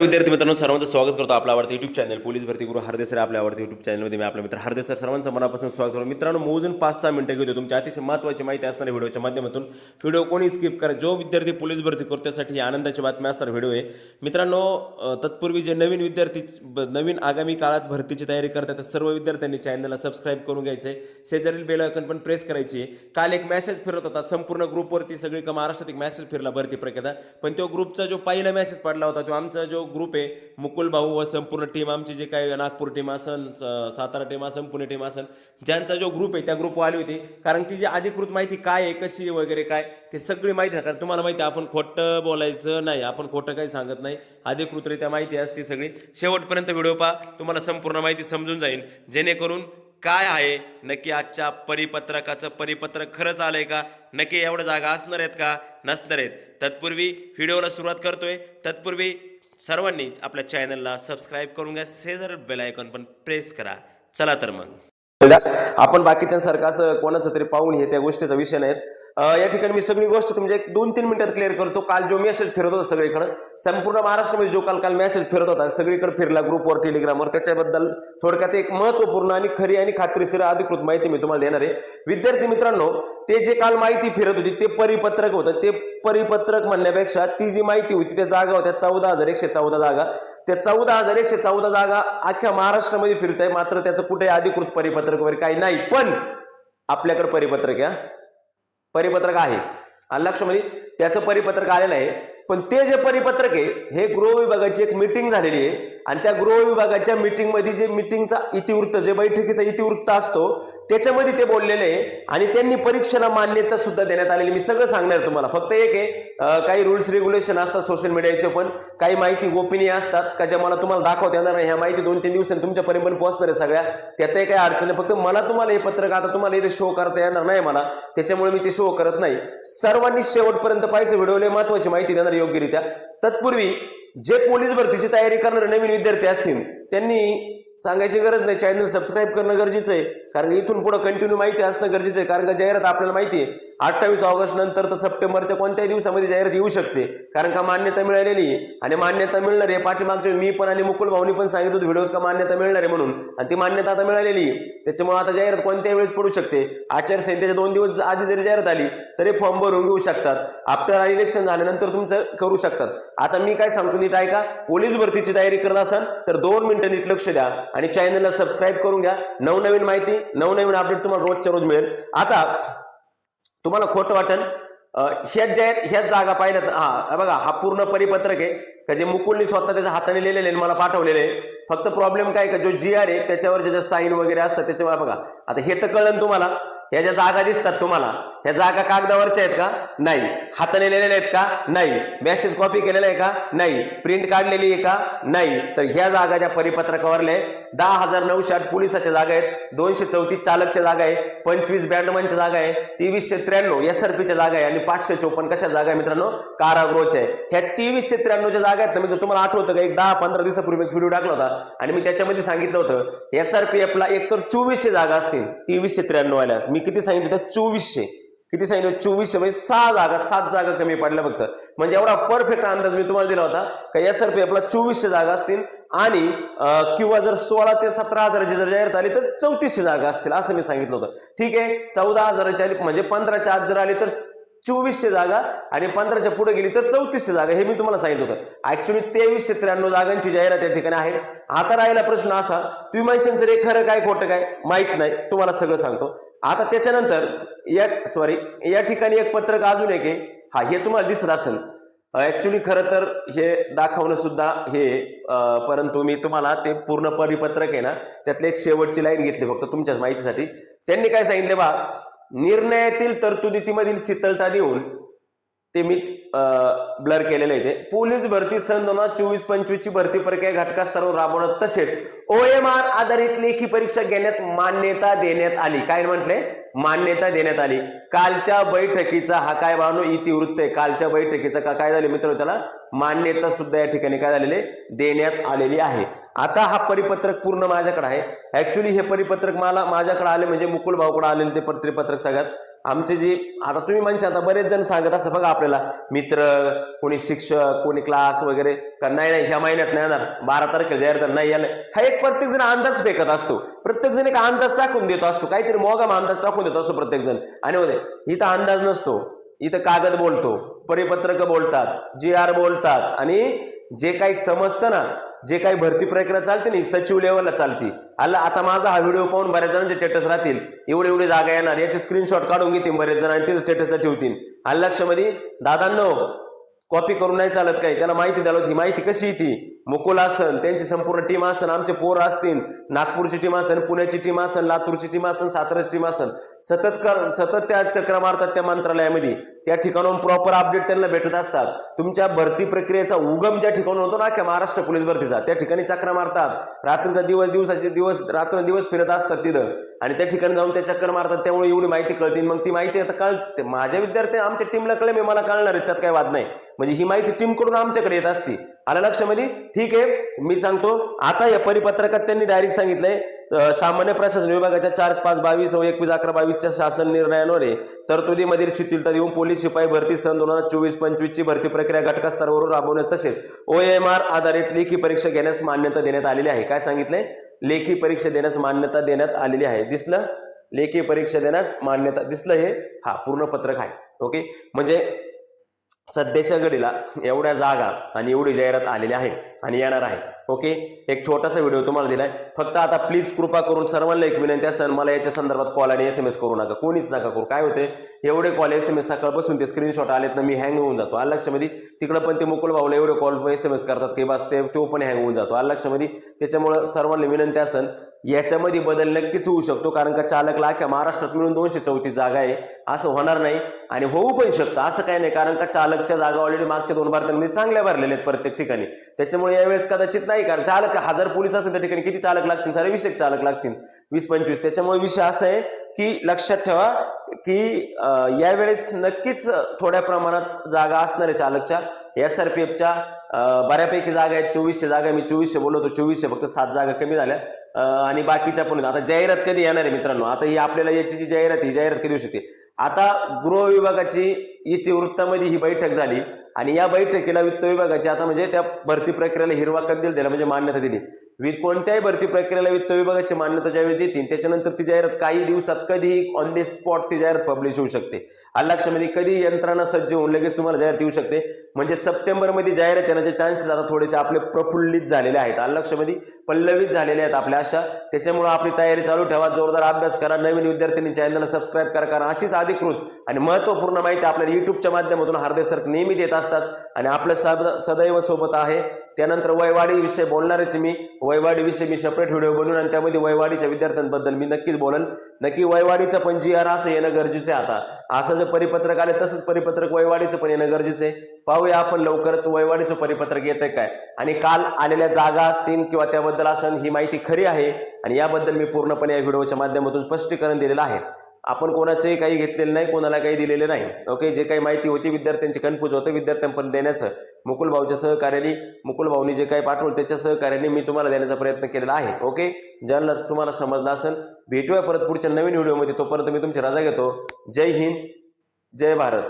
विद्यार्थी मित्रांनो सर्वांचं स्वागत करतो आपल्या आवडतं युट्यूब चॅनल पोलीस भरती गुरु हरदेसर आपल्या आवडते युट्यूब चॅनलमध्ये मी आपल्या मित्र हरदेसर सर्वांचं मनापासून स्वागत करतो. मित्रांनो मोजून पाच सहा मिनटं घेतो तुमच्या अतिशय महत्त्वाची माहिती असणाऱ्या व्हिडिओच्या माध्यमातून. व्हिडिओ कोणी स्किप करा. जो विद्यार्थी पोलीस भरती करतो त्यासाठी आनंदाची बातमी असणारा व्हिडिओ आहे. मित्रांनो तत्पूर्वी जे नवीन विद्यार्थी नवीन आगामी काळात भरतीची तयारी करतात त्या सर्व विद्यार्थ्यांनी चॅनलला सबस्क्राईब करून घ्यायचे शेजारील बेल आयकॉन पण प्रेस करायची आहे. काल एक मेसेज फिरत होता. संपूर्ण ग्रुपवरती सगळी महाराष्ट्रात एक मेसेज फिरला भरती प्रक्रिया पण तो ग्रुपचा जो पहिला मेसेज पडला होता तो आमचा जो ग्रुप आहे. मुकुल भाऊ व संपूर्ण टीम आमची जे काही नागपूर टीम असन स- सातारा टीम असन पुणे टीम असन ज्यांचा जो ग्रुप आहे त्या ग्रुपवर आली होती. कारण ती जी अधिकृत माहिती काय आहे कशी आहे वगैरे काय ते सगळी माहिती आहे कारण तुम्हाला माहिती आहे आपण खोटं बोलायचं नाही आपण खोटं काही सांगत नाही. अधिकृतरित्या माहिती असते सगळी. शेवटपर्यंत व्हिडिओ पहा तुम्हाला संपूर्ण माहिती समजून जाईल. जेणेकरून काय आहे नक्की आजच्या परिपत्रकाचं परिपत्रक खरंच आलंय का? नक्की एवढ्या जागा असणार आहेत का? नसणार आहेत. तत्पूर्वी व्हिडिओला सुरुवात करतोय. तत्पूर्वी सर्वांनी आपल्या चॅनलला सबस्क्राईब करून घ्या. शेजार बेल आयकॉन पण प्रेस करा. चला तर मग. आपण बाकीच्यांसारखं असं कोणाचं तरी पाहून हे त्या गोष्टीचा विषय नाहीत. या ठिकाणी मी सगळी गोष्ट तुमच्या एक दोन तीन मिनिटात क्लिअर करतो. काल जो मेसेज फिरत होता सगळीकडे संपूर्ण महाराष्ट्रामध्ये जो काल काल मेसेज फिरत होता सगळीकडे फिरला ग्रुपवर टेलिग्रामवर त्याच्याबद्दल थोडक्यात एक महत्त्वपूर्ण आणि खरी आणि खात्रीशीर अधिकृत माहिती मी तुम्हाला देणार आहे. विद्यार्थी मित्रांनो ते जे काल माहिती फिरत होती ते परिपत्रक होतं. ते परिपत्रक म्हणण्यापेक्षा ती जी माहिती होती त्या जागा होत्या चौदा हजार एकशे चौदा जागा. त्या चौदा हजार एकशे चौदा जागा अख्ख्या महाराष्ट्रामध्ये फिरत आहे मात्र त्याचं कुठे अधिकृत परिपत्रक वगैरे काही नाही. पण आपल्याकडे परिपत्रक आहे परिपत्रक आहे. आणि लक्षमध्ये म्हणजे त्याचं परिपत्रक आलेलं आहे. पण ते जे परिपत्रक आहे हे गृह विभागाची एक मिटिंग झालेली आहे. आणि त्या गृह विभागाच्या मिटिंगमध्ये जे मिटिंगचा इतिवृत्त जे बैठकीचा इतिवृत्त असतो त्याच्यामध्ये ते बोललेले आहे. आणि त्यांनी परीक्षेला मान्यता सुद्धा देण्यात आलेली मी सगळं सांगणार तुम्हाला. फक्त एक आहे काही रुल्स रेग्युलेशन असतात सोशल मीडियाचे पण. काही माहिती गोपनीय असतात का ज्या मला तुम्हाला दाखवता येणार नाही ह्या माहिती दोन तीन दिवसांनी तुमच्यापर्यंत पण पोहोचणार आहे सगळ्या. त्यातही काही अडचण नाही फक्त मला तुम्हाला हे पत्रक आता तुम्हाला इथे शो करता येणार नाही मला. त्याच्यामुळे मी ते शो करत नाही. सर्वांनी शेवटपर्यंत पाहिजे व्हिडिओला महत्वाची माहिती देणार योग्यरित्या. तत्पूर्वी जे पोलीस भरतीची तयारी करणारे नवीन विद्यार्थी असतील त्यांनी सांगायची गरज नाही. चॅनल सबस्क्राईब करणं गरजेचं आहे. कारण इथून पुढे कंटिन्यू माहिती असणं गरजेचं आहे. कारण का जाहिरात आपल्याला माहिती आहे. अठ्ठावीस ऑगस्ट नंतर तर सप्टेंबरच्या कोणत्याही दिवसामध्ये जाहिरात येऊ शकते. कारण का मान्यता मिळालेली आहे आणि मान्यता मिळणार आहे पाठीमागच्या मी पण आणि मुकुल भाऊनी पण सांगित होतो व्हिडिओत का मान्यता मिळणार आहे म्हणून. आणि ती मान्यता आता मिळालेली आहे. त्याच्यामुळे आता जाहिरात कोणत्याही वेळेस पडू शकते. आचारसंहितेच्या दोन दिवस आधी जरी जाहिरात आली तरी फॉर्म भरून घेऊ शकतात. आफ्टर इलेक्शन झाल्यानंतर तुमचं करू शकतात. आता मी काय सांगतो नीट ऐका. पोलीस भरतीची तयारी करत असाल तर दोन मिनिटं नीट लक्ष द्या. आणि चॅनलला सबस्क्राईब करून घ्या. नवनवीन माहिती नवनवीन अपडेट तुम्हाला रोजच्या रोज मिळेल. आता तुम्हाला खोटं वाटेल. ह्याच जाहीर ह्याच जागा पाहिल्यात. हा बघा हा पूर्ण परिपत्रक आहे. का जे मुकुलनी स्वतः त्याच्या हाताने लिहिलेले आहे, मला पाठवलेले आहे. फक्त प्रॉब्लेम काय का? जो जी आर आहे त्याच्यावर ज्याच्या साईन वगैरे असतात त्याच्यावर बघा. आता हे तर कळलं तुम्हाला. ह्या ज्या जागा दिसतात तुम्हाला ह्या जागा कागदावरच्या आहेत का? नाही. हाताने लिहिलेल्या आहेत का? नाही. मेसेज कॉपी केलेला आहे का? नाही. प्रिंट काढलेली आहे का? नाही. तर ह्या जागा ज्या परिपत्रकावरल्या आहे, दहा हजार नऊशे आठ पोलिसाच्या जागा आहेत दोनशे चौतीस चालकच्या जागा आहे पंचवीस बँडमनच्या जागा आहे तेवीसशे त्र्याण्णव एस आर पीच्या जागा आहे आणि पाचशे चोपन्न कशा जागा आहे मित्रांनो? कारागृहच्या आहे ह्या तेवीसशे त्र्याण्णवच्या जागा आहेत. ना मी तुम्हाला आठवतं का? एक दहा पंधरा दिवसापूर्वी एक व्हिडिओ टाकला होता. आणि मी त्याच्यामध्ये सांगितलं होतं एस आर पी एफला एक तर चोवीसशे जागा असतील तेवीसशे त्र्याण्णव आल्या मी किती सांगितलं होतं? चोवीसशे. किती सांगितलं चोवीसशे म्हणजे सहा जागा सात जागा कमी पडल्या फक्त. म्हणजे एवढा परफेक्ट अंदाज मी तुम्हाला दिला होता का एस आर पी एफला चोवीसशे जागा असतील आणि किंवा जर सोळा ते सतरा हजाराची जर जाहिरात आली तर चौतीसशे जागा असतील असं मी सांगितलं होतं. ठीक आहे? चौदा हजाराची आली म्हणजे पंधराच्या आत जर आली तर चोवीसशे जागा आणि पंधराच्या पुढे गेली तर चौतीसशे जागा हे मी तुम्हाला सांगितलं होतं. ऍक्च्युली तेवीसशे त्र्याण्णव जागांची जाहिरात या ठिकाणी आहे. आता राहिला प्रश्न असा तुम्ही म्हणशील सर हे खरं काय खोटं काय? माहीत नाही. तुम्हाला सगळं सांगतो. आता त्याच्यानंतर या सॉरी या ठिकाणी एक पत्रक अजून एक आहे. हा हे तुम्हाला दिसत असेल. ॲक्च्युली खरं तर हे दाखवणं सुद्धा हे परंतु मी तुम्हाला ते पूर्ण परिपत्रक आहे ना त्यातली एक शेवटची लाईन घेतली फक्त तुमच्याच माहितीसाठी. त्यांनी काय सांगितले बा निर्णयातील तरतुदीतीमधील शीतलता देऊन ते मी ब्लर केलेले आहे ते. पोलीस भरती सन दोन हजार चोवीस पंचवीस ची भरती प्रक्रिया घटकास्तरावर राबवणं तसेच ओएमआर आधारित लेखी परीक्षा घेण्यास मान्यता देण्यात आली. काय म्हटले? मान्यता देण्यात आली. कालच्या बैठकीचा हा काय भावनो? इतिवृत्त आहे. कालच्या बैठकीचा का काय झाले मित्र त्याला? मान्यता सुद्धा या ठिकाणी काय झालेले? देण्यात आलेली आहे. आता हा परिपत्रक पूर्ण माझ्याकडे आहे. ऍक्च्युली हे परिपत्रक मला माझ्याकडे आले म्हणजे मुकुल भाऊकडे आलेले ते परिपत्रक सगळ्यात आमचे जे आता तुम्ही म्हणजे आता बरेच जण सांगत असतात बघा आपल्याला मित्र कोणी शिक्षक कोणी क्लास वगैरे का नाही नाही ह्या महिन्यात नाही येणार बारा तारखेला जाहीर तर नाही यायला हा एक प्रत्येक जण अंदाज फेकत असतो. प्रत्येक जण एक अंदाज टाकून देतो असतो. काहीतरी मोगाम अंदाज टाकून देतो असतो प्रत्येक जण. आणि होते इथं अंदाज नसतो. इथं कागद बोलतो परिपत्रक बोलतात जी आर बोलतात. आणि जे काही समजतं ना जे काही भरती प्रक्रिया चालते ना सचिव लेवलला चालती. आला आता माझा हा व्हिडिओ पाहून बऱ्याच जणांचे स्टेटस राहतील. एवढे एवढे जागा येणार. याचे स्क्रीनशॉट काढून घेतील बरेच जण आणि ते स्टेटसला ठेवतील. आलं लक्षामध्ये? दादांनो कॉपी करून नाही चालत काही. त्याला माहिती द्याल होती. माहिती कशी ती मुकुल असन त्यांची संपूर्ण टीम असन आमचे पोर असतील. नागपूरची टीम असन पुण्याची टीम असन लातूरची टीम असन साताराची टीम असन सतत कर सतत त्या चक्र मारतात त्या मंत्रालयामध्ये. त्या ठिकाणाहून प्रॉपर अपडेट त्यांना भेटत असतात. तुमच्या भरती प्रक्रियेचा उगम ज्या ठिकाणी होतो ना महाराष्ट्र पोलीस भरतीचा त्या ठिकाणी चक्र मारतात. रात्रीचा दिवस दिवसाचे दिवस रात्र दिवस फिरत असतात तिथं. आणि त्या ठिकाणी जाऊन त्या चक्कर मारतात त्यामुळे एवढी माहिती कळतील मग ती माहिती आता कळते. माझ्या विद्यार्थी आमच्या टीमला कळे मी मला कळणार त्यात काही वाद नाही. म्हणजे ही माहिती टीमकडून आमच्याकडे येत असती. आलं लक्षामध्ये ठीक आहे. मी सांगतो आता या परिपत्रकात त्यांनी डायरेक्ट सांगितलंय सामान्य प्रशासन विभागाच्या चार पाच बावीस व एकवीस अकरा बावीसच्या शासन निर्णयांवर आहे. शिथिलता देऊन पोलीस शिपाई भरती सन दोन हजार चोवीस पंचवीसची भरती प्रक्रिया घटकस्तरावरून राबवण्यात तसेच ओ एम आर आधारित लेखी परीक्षा घेण्यास मान्यता देण्यात आलेली आहे. काय सांगितलंय? लेखी परीक्षा देण्यास मान्यता देण्यात आलेली आहे. दिसलं? लेखी परीक्षा देण्यास मान्यता दिसलं हे? हा पूर्ण पत्रक आहे. ओके? म्हणजे सध्याच्या घडीला एवढ्या जागा आणि एवढी जाहिरात आलेली आहे आणि येणार आहे. ओके? एक छोटासा व्हिडिओ तुम्हाला दिलाय. फक्त आता प्लीज कृपा करून सर्वांना एक विनंती असेल मला याच्या संदर्भात कॉल आणि एस एम एस करू नका. कोणीच नका करू. काय होते एवढे कॉल एस एम एस सकाळपासून ते स्क्रीनशॉट आलेत ना मी हँग होऊन जातो. आलं लक्षामध्ये तिकडं पण ते मुकुल भाऊला एवढे कॉल एस एम एस करतात की बस ते तो पण हँग होऊन जातो. आलं लक्षामध्ये त्याच्यामुळं सर्वांना विनंती असेल याच्यामध्ये बदल नक्कीच होऊ शकतो कारण का चालकला अख्ख्या महाराष्ट्रात मिळून दोनशे चौतीस जागा आहे. असं होणार नाही आणि होऊ पण शकतं. असं काही नाही कारण का चालकच्या जागा ऑलरेडी मागच्या दोन भारतांमध्ये चांगल्या भरलेल्या आहेत प्रत्येक ठिकाणी. त्याच्यामुळे यावेळेस कदाचित नाही कारण चालक हजार पोलीस असतील त्या ठिकाणी किती चालक लागतील? सारे वीस एक चालक लागतील. वीस पंचवीस. त्याच्यामुळे विषय असा आहे की लक्षात ठेवा की यावेळेस नक्कीच थोड्या प्रमाणात जागा असणार आहे चालकच्या एस आर पी एफच्या बऱ्यापैकी जागा आहेत. चोवीसशे जागा मी चोवीसशे बोललो होतो. चोवीसशे फक्त सात जागा कमी झाल्या. आणि बाकीच्या पण आता जाहिरात कधी येणार आहे मित्रांनो? आता ही आपल्याला याची जी जाहिरात ही जाहिरात कधी होऊ शकते? आता गृह विभागाची इतिवृत्तामध्ये ही बैठक झाली आणि या बैठकीला वित्त विभागाची आता म्हणजे त्या भरती प्रक्रियेला हिरवा कंदील दिला म्हणजे मान्यता दिली. वि कोणत्याही भरती प्रक्रियेला वित्त विभागाची मान्यता ज्यावेळी देतील त्याच्यानंतर ती जाहिरात काही दिवसात कधीही ऑन द स्पॉट ती जाहिरात पब्लिश होऊ शकते. लक्षामध्ये कधी यंत्रणा सज्ज होऊन लगेच तुम्हाला जाहिरात येऊ शकते. म्हणजे सप्टेंबरमध्ये जाहिरात येण्याचे चान्सेस आता थोडेसे आपले प्रफुल्लित झालेले आहेत. लक्षामध्ये पल्लवित झालेले आहेत आपल्या अशा. त्याच्यामुळे आपली तयारी चालू ठेवा जोरदार अभ्यास करा नवीन विद्यार्थ्यांनी चॅनलला सबस्क्राईब करा. कारण अशीच अधिकृत आणि महत्त्वपूर्ण माहिती आपल्याला युट्यूबच्या माध्यमातून हार्देसर नेहमी देत असतात. आणि आपल्या सद सदैव सोबत आहे. त्यानंतर वयवाडी विषय बोलणारच मी. वयवाडी विषय मी सेपरेट व्हिडिओ बनवून आणि त्यामध्ये वयवाडीच्या विद्यार्थ्यांबद्दल मी नक्कीच बोलन. नक्की वयवाडीचं पण जी आर असं येणं गरजेचं आहे आता. असं जर परिपत्रक आले तसंच परिपत्रक वयवाडीचं पण येणं गरजेचं आहे. पाहूया आपण लवकरच वयवाडीचं परिपत्रक येतंय काय. आणि काल आलेल्या जागा असतील किंवा त्याबद्दल असन ही माहिती खरी आहे. आणि याबद्दल मी पूर्णपणे या व्हिडिओच्या माध्यमातून स्पष्टीकरण दिलेलं आहे. आपण कोणाचंही काही घेतलेलं नाही कोणाला काही दिलेलं नाही. ओके जे काही माहिती होती विद्यार्थ्यांची कन्फ्यूज होतं विद्यार्थ्यांपर्यंत देण्याचं. मुकुल भाऊच्या सहकार्याने मुकुल भाऊनी जे काही पाठवलं त्याच्या सहकार्याने मी तुम्हाला देण्याचा प्रयत्न केलेला आहे. ओके ज्यांना तुम्हाला समजलं असेल भेटूया परत पुढच्या नवीन व्हिडिओमध्ये. तोपर्यंत मी तुमची रजा घेतो. जय हिंद जय भारत.